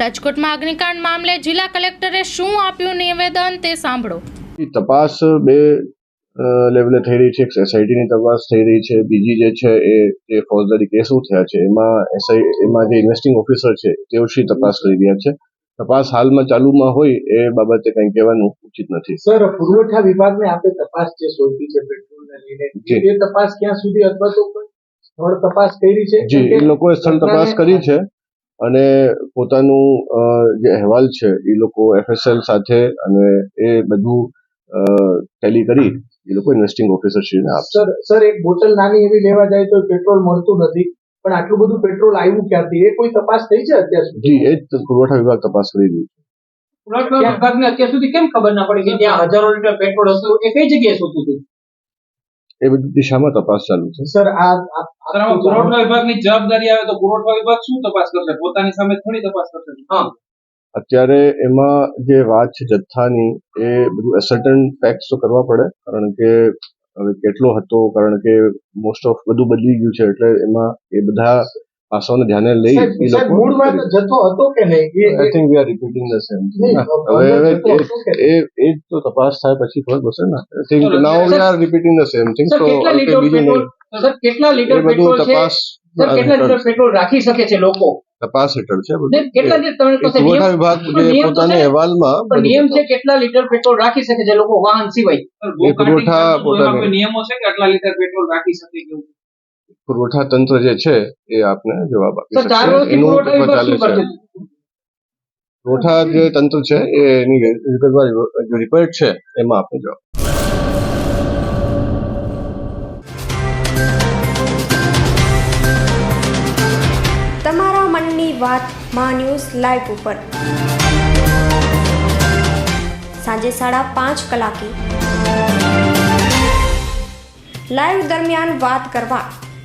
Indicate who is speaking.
Speaker 1: રાજકોટમાં અગ્નિકાંડ મામલે જિલ્લા કલેક્ટરે શું આપ્યું નિવેદન તે સાંભળો.
Speaker 2: તપાસ બે લેવલે થઈ રહી છે. એક એસઆઈટીની તપાસ થઈ રહી છે. બીજી જે છે એ જે ફોજદારી કેસો થયા છે? એમાં એસઆઈ એમાં જે ઇન્વેસ્ટિંગ ઓફિસર છે તેઓ શી તપાસ કરી રહ્યા છે? તપાસ હાલમાં ચાલુમાં હોય એ બાબતે કંઈ કહેવાનું ઉચિત નથી.
Speaker 3: સર પુરવઠા વિભાગને આપણે તપાસ જે સોંપી છે પેટ્રોલને લઈને એ તપાસ ક્યાં સુધી અથવા તો સ્થળ તપાસ કરી છે?
Speaker 2: જી એ લોકોએ સ્થળ તપાસ કરી છે. અને પોતાનું અ, જે અહેવાલ છે એ લોકો એફએસએલ સાથે અને એ બધું ટેલી કરી એ લોકો ઇન્વેસ્ટિંગ ઓફિસરશ્રીને આપશે.
Speaker 3: સર સર એક બોટલ નાની એવી લેવા જાય તો પેટ્રોલ મળતું નથી પણ આટલું બધું પેટ્રોલ આવ્યું ક્યાંથી એ કોઈ તપાસ થઈ છે અત્યાર સુધી?
Speaker 2: જી એ જ પુરવઠા વિભાગ તપાસ કરી રહ્યું છે.
Speaker 4: પુરવઠા વિભાગને અત્યાર સુધી કેમ ખબર ના પડી કે ત્યાં હજારો લીટર પેટ્રોલ હતું એ કઈ જગ્યાએ શોધ્યું હતું?
Speaker 2: એ બધી દિશામાં તપાસ ચાલુ છે.
Speaker 3: સર આ
Speaker 5: પુરવઠા વિભાગની જવાબદારી આવે તો પુરવઠા વિભાગ શું તપાસ કરશે? પોતાની સામે થોડી તપાસ કરશે?
Speaker 4: હા.
Speaker 2: અત્યારે એમાં જે વાત છે જથ્થાની એ બધું એસર્ટન ટેક્સ તો કરવા પડે કારણ કે હવે કેટલો હતો કારણ કે મોસ્ટ ઓફ બધું બદલી ગયું છે એટલે એમાં એ બધા પાસાઓને ધ્યાને લઈ એ લોકો
Speaker 3: મૂળમાં જથ્થો હતો કે નહીં?
Speaker 2: I think we are repeating the same હવે એ એ તો તપાસ થાય પછી ખબર પડશે ને. I think now we are repeating the same thing તો
Speaker 4: કેટલા લીટર
Speaker 2: બીજું
Speaker 4: પેટ્રોલ
Speaker 2: નહીં.
Speaker 4: સર કેટલા લીટર પેટ્રોલ છે?
Speaker 2: તપાસ
Speaker 4: સર કેટલા લીટર. પેટ્રોલ રાખી શકે છે લોકો?
Speaker 2: તપાસ હેઠળ છે
Speaker 4: કેટલા
Speaker 2: પુરવઠા વિભાગ જે પોતાના અહેવાલમાં
Speaker 4: નિયમ છે કેટલા લીટર પેટ્રોલ રાખી શકે છે લોકો? વાહન સિવાય.
Speaker 2: પુરવઠા
Speaker 5: નિયમો છે કે આટલા લીટર પેટ્રોલ રાખી શકે એવું?
Speaker 2: પુરવઠા તંત્ર જે છે એ આપને જવાબ આપી શકશે. એનું ચાલે છે. પુરવઠા જે તંત્ર છે એ એની વિગતવાર જે રિપોર્ટ છે એમાં આપને જવાબ
Speaker 6: તમારા મનની વાતમાં ન્યૂઝ લાઈવ ઉપર. સાંજે સાડા પાંચ કલાકે. લાઈવ દરમિયાન વાત કરવા.